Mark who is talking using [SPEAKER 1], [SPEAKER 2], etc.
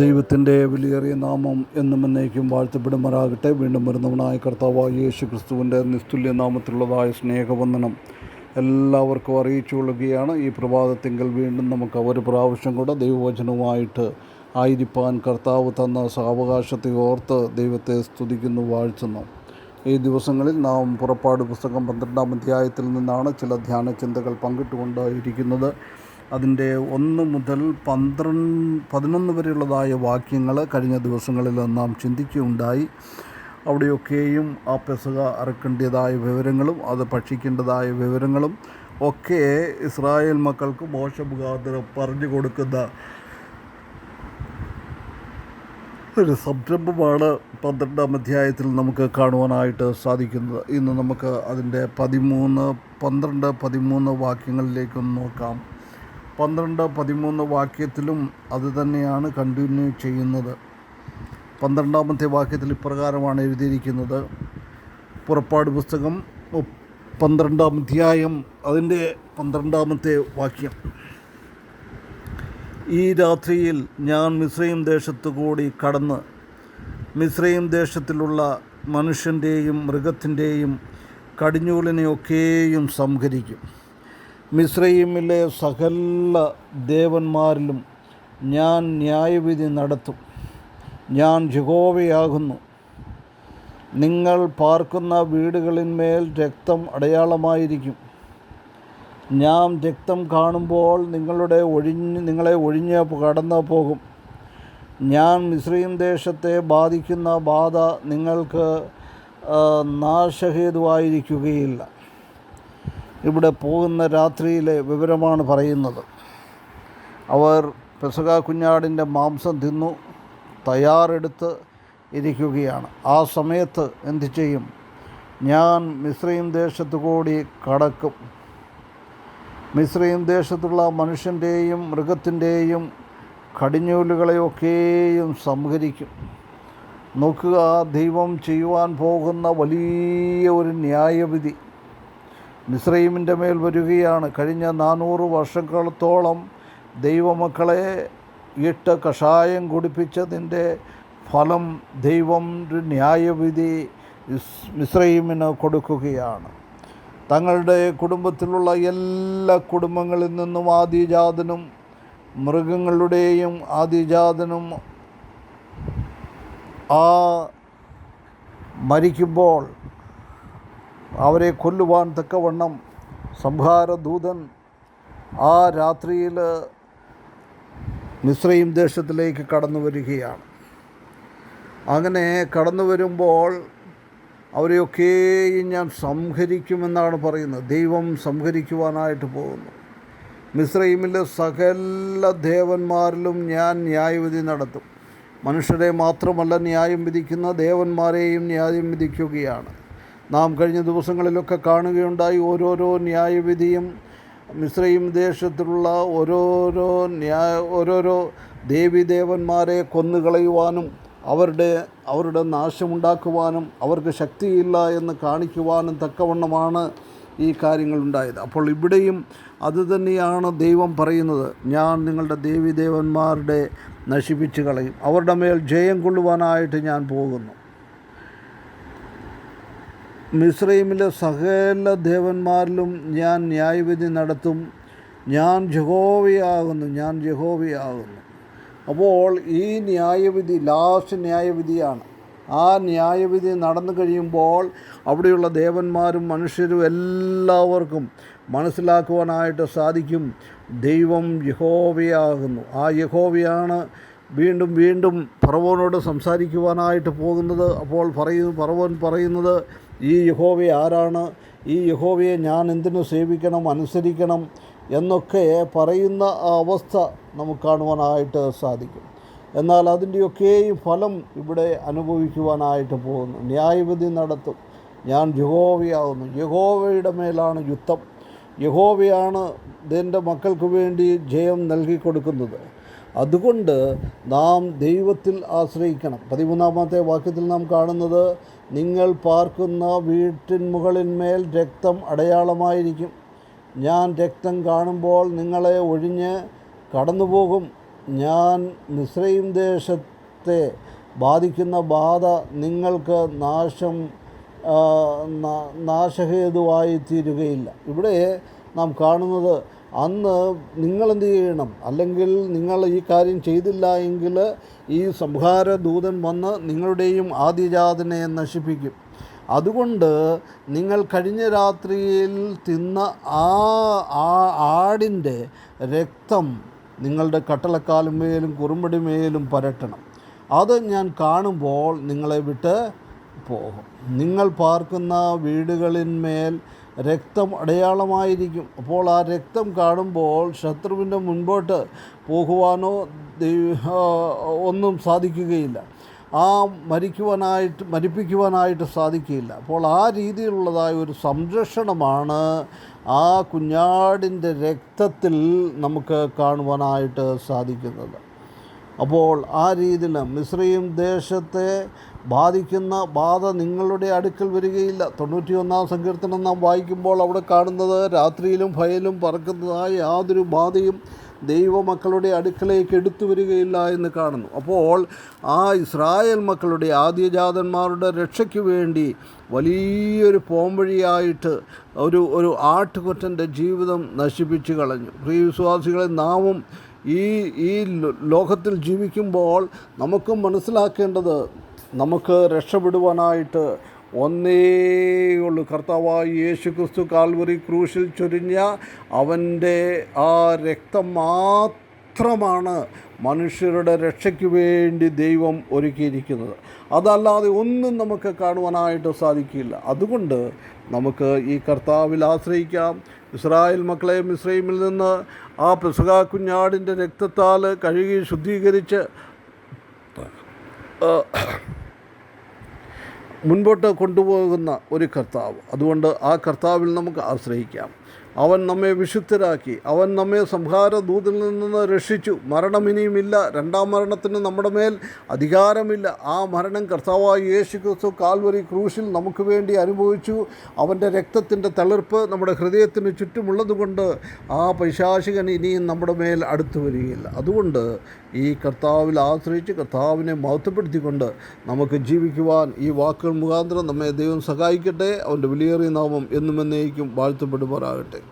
[SPEAKER 1] ദൈവത്തിന്റെ വിലയേറിയ നാമം എന്നും എന്നേക്കും വാഴ്ത്തപ്പെടുമാറാകട്ടെ. വീണ്ടും വരുന്നവനായ കർത്താവായ യേശു ക്രിസ്തുവിന്റെ നിസ്തുല്യ നാമത്തിലുള്ളതായ സ്നേഹവന്ദനം എല്ലാവർക്കും അറിയിച്ചു കൊള്ളുകയാണ്. ഈ പ്രഭാതത്തിങ്കിൽ വീണ്ടും നമുക്ക് ഒരു പ്രാവശ്യം കൂടെ ദൈവവചനവുമായിട്ട് ആയിരിക്കാൻ കർത്താവ് തന്ന സാവകാശത്തെ ഓർത്ത് ദൈവത്തെ സ്തുതിക്കുന്നു വാഴ്ത്തുന്നു. ഈ ദിവസങ്ങളിൽ നാം പുറപ്പാട് പുസ്തകം പന്ത്രണ്ടാം അധ്യായത്തിൽ നിന്നാണ് ചില ധ്യാന ചിന്തകൾ പങ്കിട്ടുകൊണ്ട് ഇരിക്കുന്നത് അതിന്റെ ഒന്ന് മുതൽ പന്ത്രണ്ട് പതിനൊന്ന് വരെയുള്ളതായ വാക്യങ്ങൾ കഴിഞ്ഞ ദിവസങ്ങളിൽ നാം ചിന്തിക്കുകയുണ്ടായി. അവിടെയൊക്കെയും ആ പെസക അറക്കേണ്ടതായ വിവരങ്ങളും അത് ഭക്ഷിക്കേണ്ടതായ വിവരങ്ങളും ഒക്കെ ഇസ്രായേൽ മക്കൾക്ക് മോശമുഖാന്തരം പറഞ്ഞു കൊടുക്കുന്ന ഒരു സംരംഭമാണ് പന്ത്രണ്ടാം അധ്യായത്തിൽ നമുക്ക് കാണുവാനായിട്ട് സാധിക്കുന്നത്. ഇന്ന് നമുക്ക് അതിന്റെ പതിമൂന്ന് പന്ത്രണ്ട് പതിമൂന്ന് വാക്യങ്ങളിലേക്കൊന്ന് നോക്കാം. പന്ത്രണ്ട് പതിമൂന്ന് വാക്യത്തിലും അതുതന്നെയാണ് കണ്ടിന്യൂ ചെയ്യുന്നത്. പന്ത്രണ്ടാമത്തെ വാക്യത്തിൽ ഇപ്രകാരമാണ് എഴുതിയിരിക്കുന്നത്. പുറപ്പാട് പുസ്തകം പന്ത്രണ്ടാം അധ്യായം അതിന്റെ പന്ത്രണ്ടാമത്തെ വാക്യം. ഈ രാത്രിയിൽ ഞാൻ മിശ്രയും ദേശത്തു കൂടി കടന്ന് മിശ്രയും ദേശത്തിലുള്ള മനുഷ്യന്റെയും മൃഗത്തിന്റെയും കടിഞ്ഞൂലിനെയൊക്കെയും സംഹരിക്കും. മിശ്രയിമിലെ സകല ദേവന്മാരിലും ഞാൻ ന്യായവിധി നടത്തും. ഞാൻ ജഗോവയാകുന്നു നിങ്ങൾ പാർക്കുന്ന വീടുകളിന്മേൽ രക്തം അടയാളമായിരിക്കും. ഞാൻ രക്തം കാണുമ്പോൾ നിങ്ങളുടെ ഒഴിഞ്ഞ് നിങ്ങളെ ഒഴിഞ്ഞ് കടന്നു പോകും ഞാൻ മിശ്രീം ദേശത്തെ ബാധിക്കുന്ന ബാധ നിങ്ങൾക്ക് നാശഹേതുവായിരിക്കുകയില്ല. ഇവിടെ പോകുന്ന രാത്രിയിലെ വിവരമാണ് പറയുന്നത്. അവർ പെസക കുഞ്ഞാടിന്റെ മാംസം തിന്നു തയ്യാറെടുത്ത് ഇരിക്കുകയാണ്. ആ സമയത്ത് എന്ത് ചെയ്യും? ഞാൻ മിശ്രീം ദേശത്ത് കൂടി കടക്കും. മിശ്രീം ദേശത്തുള്ള മനുഷ്യന്റെയും മൃഗത്തിന്റെയും കടിഞ്ഞൂലുകളെയൊക്കെയും സംഹരിക്കും. നോക്കുക ദൈവം ചെയ്യുവാൻ പോകുന്ന വലിയ ഒരു ന്യായവിധി. മിശ്രൈമിന്റെ മേൽ വരികയാണ്. കഴിഞ്ഞ നാനൂറ് വർഷങ്ങളത്തോളം ദൈവമക്കളെ ഇട്ട് കഷായം കുടിപ്പിച്ചതിന്റെ ഫലം ദൈവം ന്യായവിധി മിശ്രൈമിന് കൊടുക്കുകയാണ്. തങ്ങളുടെ കുടുംബത്തിലുള്ള എല്ലാ കുടുംബങ്ങളിൽ നിന്നും ആദിജാതനും മൃഗങ്ങളുടെയും ആദിജാതനും ആ മരിക്കുമ്പോൾ അവരെ കൊല്ലുവാൻ തക്കവണ്ണം സംഹാരദൂതൻ ആ രാത്രിയിൽ മിശ്രയും ദേശത്തിലേക്ക് കടന്നു വരികയാണ്. അങ്ങനെ കടന്നു വരുമ്പോൾ അവരെയൊക്കെയും ഞാൻ സംഹരിക്കുമെന്നാണ് പറയുന്നത്. ദൈവം സംഹരിക്കുവാനായിട്ട് പോകുന്നു. മിശ്രൈമിലെ സകല ദേവന്മാരിലും ഞാൻ ന്യായവിധി നടത്തും. മനുഷ്യരെ മാത്രമല്ല ന്യായം വിധിക്കുന്ന ദേവന്മാരെയും ന്യായം വിധിക്കുകയാണ്. നാം കഴിഞ്ഞ ദിവസങ്ങളിലൊക്കെ കാണുകയുണ്ടായി ഓരോരോ ന്യായവിധിയും മിശ്രയും ദേശത്തിലുള്ള ഓരോരോ ന്യായ ഓരോരോ ദേവീദേവന്മാരെ കൊന്നുകളയുവാനും അവരുടെ അവരുടെ നാശമുണ്ടാക്കുവാനും അവർക്ക് ശക്തിയില്ല എന്ന് കാണിക്കുവാനും തക്കവണ്ണമാണ് ഈ കാര്യങ്ങളുണ്ടായത്. അപ്പോൾ ഇവിടെയും അതുതന്നെയാണ് ദൈവം പറയുന്നത്. ഞാൻ നിങ്ങളുടെ ദേവീദേവന്മാരുടെ നശിപ്പിച്ച് കളയും. അവരുടെ മേൽ ജയം കൊള്ളുവാനായിട്ട് ഞാൻ പോകുന്നു. മിശ്രൈമിലെ സകല ദേവന്മാരിലും ഞാൻ ന്യായവിധി നടത്തും. ഞാൻ ജഹോവയാകുന്നു ഞാൻ ജഹോവയാകുന്നു. അപ്പോൾ ഈ ന്യായവിധി ലാസ്റ്റ് ന്യായവിധിയാണ്. ആ ന്യായവിധി നടന്നു കഴിയുമ്പോൾ അവിടെയുള്ള ദേവന്മാരും മനുഷ്യരും എല്ലാവർക്കും മനസ്സിലാക്കുവാനായിട്ട് സാധിക്കും. ദൈവം യഹോവയാകുന്നു ആ യഹോവയാണ് വീണ്ടും വീണ്ടും പറവോനോട് സംസാരിക്കുവാനായിട്ട് പോകുന്നത്. അപ്പോൾ പറയുന്നു പറവോൻ പറയുന്നത് ഈ യഹോവയെ ആരാണ്? ഈ യഹോവയെ ഞാൻ എന്തിനു സേവിക്കണം അനുസരിക്കണം എന്നൊക്കെ പറയുന്ന ആ അവസ്ഥ നമുക്ക് കാണുവാനായിട്ട് സാധിക്കും. എന്നാൽ അതിന്റെയൊക്കെയും ഫലം ഇവിടെ അനുഭവിക്കുവാനായിട്ട് പോകുന്നു. ന്യായവിധി നടത്തും. ഞാൻ യഹോവയാകുന്നു യഹോവയുടെ മേലാണ് യുദ്ധം. യഹോവയാണ് എന്റെ മക്കൾക്ക് വേണ്ടി ജയം നൽകി കൊടുക്കുന്നത് അതുകൊണ്ട് നാം ദൈവത്തിൽ ആശ്രയിക്കണം. പതിമൂന്നാമത്തെ വാക്യത്തിൽ നാം കാണുന്നത് നിങ്ങൾ പാർക്കുന്ന വീട്ടിൻ മുകളിന്മേൽ രക്തം അടയാളമായിരിക്കും. ഞാൻ രക്തം കാണുമ്പോൾ നിങ്ങളെ ഒഴിഞ്ഞ് കടന്നുപോകും. ഞാൻ മിശ്രയും ദേശത്തെ ബാധിക്കുന്ന ബാധ നിങ്ങൾക്ക് നാശം നാശഹേതുവായി തീരുകയില്ല ഇവിടെ നാം കാണുന്നത് അന്ന് നിങ്ങളെന്ത് ചെയ്യണം? അല്ലെങ്കിൽ നിങ്ങൾ ഈ കാര്യം ചെയ്തില്ല എങ്കിൽ ഈ സംഹാര ദൂതൻ വന്ന് നിങ്ങളുടെയും ആദ്യജാതനെ നശിപ്പിക്കും. അതുകൊണ്ട് നിങ്ങൾ കഴിഞ്ഞ രാത്രിയിൽ തിന്ന ആ ആ ആടിന്റെ രക്തം നിങ്ങളുടെ കട്ടളക്കാലുമേലും കുറുമ്പടിമേലും പരട്ടണം. അത് ഞാൻ കാണുമ്പോൾ നിങ്ങളെ വിട്ട് പോകും. നിങ്ങൾ പാർക്കുന്ന വീടുകളിന്മേൽ രക്തം അടയാളമായിരിക്കും. അപ്പോൾ ആ രക്തം കാണുമ്പോൾ ശത്രുവിന്റെ മുൻപോട്ട് പോകുവാനോ ഒന്നും സാധിക്കുകയില്ല. ആ മരിക്കുവാനായിട്ട് മരിപ്പിക്കുവാനായിട്ട് സാധിക്കുകയില്ല. അപ്പോൾ ആ രീതിയിലുള്ളതായ ഒരു സംരക്ഷണമാണ് ആ കുഞ്ഞാടിന്റെ രക്തത്തിൽ നമുക്ക് കാണുവാനായിട്ട് സാധിക്കുന്നത്. അപ്പോൾ ആ രീതിയിൽ മിശ്രയും ദേശത്തെ ബാധിക്കുന്ന ബാധ നിങ്ങളുടെ അടുക്കൽ വരികയില്ല. തൊണ്ണൂറ്റി ഒന്നാം സങ്കീർത്തനം നാം വായിക്കുമ്പോൾ അവിടെ കാണുന്നത് രാത്രിയിലും ഭയലും പറക്കുന്നതായ യാതൊരു ബാധയും ദൈവമക്കളുടെ അടുക്കളേക്ക് എടുത്തു വരികയില്ല എന്ന് കാണുന്നു. അപ്പോൾ ആ ഇസ്രായേൽ മക്കളുടെ ആദ്യജാതന്മാരുടെ രക്ഷയ്ക്ക് വേണ്ടി വലിയൊരു പോംവഴിയായിട്ട് ഒരു ഒരു ആട്ടുകൊറ്റന്റെ ജീവിതം നശിപ്പിച്ചു കളഞ്ഞു. പ്രിയ വിശ്വാസികളെ നാമും ഈ ഈ ലോകത്തിൽ ജീവിക്കുമ്പോൾ നമുക്ക് മനസ്സിലാക്കേണ്ടത് നമുക്ക് രക്ഷപ്പെടുവാനായിട്ട് ഒന്നേയുള്ളൂ കർത്താവായി യേശു ക്രിസ്തു കാൽവറി ക്രൂശിൽ ചൊരിഞ്ഞ അവന്റെ ആ രക്തം മാത്രമാണ് മനുഷ്യരുടെ രക്ഷയ്ക്ക് വേണ്ടി ദൈവം ഒരുക്കിയിരിക്കുന്നത്. അതല്ലാതെ ഒന്നും നമുക്ക് കാണുവാനായിട്ട് സാധിക്കില്ല. അതുകൊണ്ട് നമുക്ക് ഈ കർത്താവിൽ ആശ്രയിക്കാം. ഇസ്രായേൽ മക്കളെ മിസ്രൈമിൽ നിന്ന് ആ പെസക കുഞ്ഞാടിന്റെ രക്തത്താൽ കഴുകി ശുദ്ധീകരിച്ച് മുൻപോട്ട് കൊണ്ടുപോകുന്ന ഒരു കർത്താവ്. അതുകൊണ്ട് ആ കർത്താവിൽ നമുക്ക് ആശ്രയിക്കാം. അവൻ നമ്മെ വിശുദ്ധരാക്കി. അവൻ നമ്മെ സംഹാര ദൂതിൽ നിന്ന് രക്ഷിച്ചു. മരണം ഇനിയുമില്ല. രണ്ടാം മരണത്തിന് നമ്മുടെ മേൽ അധികാരമില്ല. ആ മരണം കർത്താവായ യേശു ക്രിസ്തു കാൽവരി ക്രൂശിൽ നമുക്ക് വേണ്ടി അനുഭവിച്ചു. അവന്റെ രക്തത്തിന്റെ തളിർപ്പ് നമ്മുടെ ഹൃദയത്തിന് ചുറ്റുമുള്ളതുകൊണ്ട് ആ പൈശാചികൻ ഇനിയും നമ്മുടെ മേൽ അടുത്തു വരികയില്ല. അതുകൊണ്ട് ഈ കർത്താവിൽ ആശ്രയിച്ച് കർത്താവിനെ മഹത്വപ്പെടുത്തിക്കൊണ്ട് നമുക്ക് ജീവിക്കുവാൻ ഈ വാക്കുകൾ മുഖാന്തരം നമ്മെ ദൈവം സഹായിക്കട്ടെ. അവന്റെ വിലയേറിയ നാമം എന്നും എന്നേക്കും വാഴ്ത്തപ്പെടുമാറാകട്ടെ.